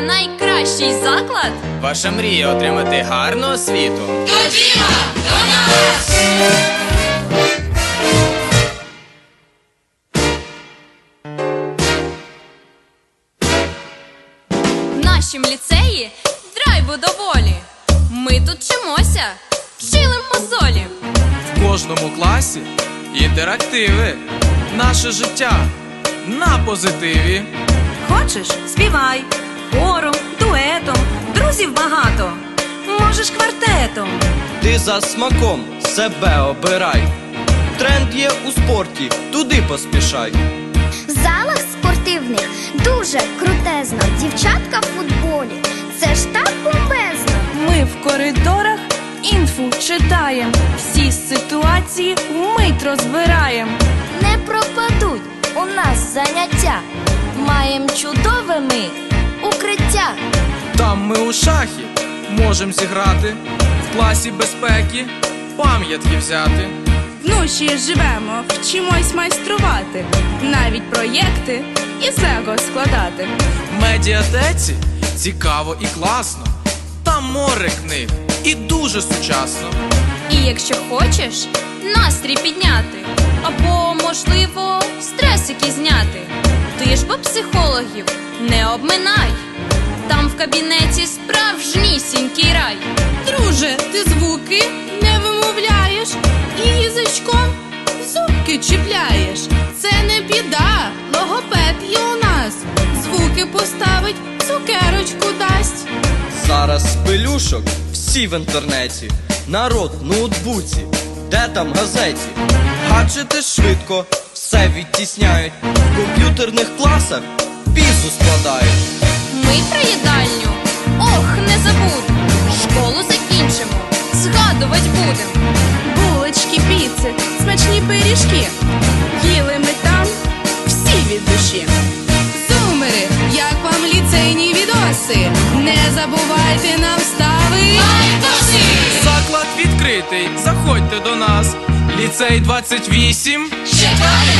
найкращий заклад? Ваша мрія отримати гарну освіту. Ходімо до нас! В нашім ліцеї драйву доволі. Ми тут вчимося, вчилим мозолі. В кожному класі інтерактиви. Наше життя на позитиві. Хочеш, співай, хором, дуетом, друзів багато. Можеш квартетом. Ти за смаком себе обирай. Тренд є у спорті, туди поспішай. В залах спортивних дуже крутезно. Дівчатка в футболі. Це ж так бомбезно. Ми в коридорах інфу читаєм, всі ситуації вмить розбираєм. Не пропадуть у нас заняття. Маєм чудове ми Там ми у шахі можем зіграти, в класі безпеки пам'ятки взяти. Вночі живемо, вчимось майструвати, навіть проєкти із лего складати. В медіатеці цікаво і класно. Там море книг і дуже сучасно. І якщо хочеш настрій підняти, або, можливо, стресики зняти, ти ж бо психологів не обминай. Там в кабінеті справжнісінький рай. Друже, ти звуки не вимовляєш і язичком зубки чіпляєш. Це не біда, логопед є у нас. Звуки поставить, цукерочку дасть. Зараз з пелюшок всі в інтернеті. Народ в ноутбуці, де там газеті. Гаджети швидко все відтісняють. В комп'ютерних класах пізу складають. Ми про їдальню, ох, не забудь. Школу закінчимо, згадувать будем. Булочки, піци, смачні пиріжки. Їли ми там всі від душі. Зумери, як вам ліцейні відоси? Не забувайте нам ставити! Заклад відкритий, заходьте до нас. Ліцей 28. Чекає!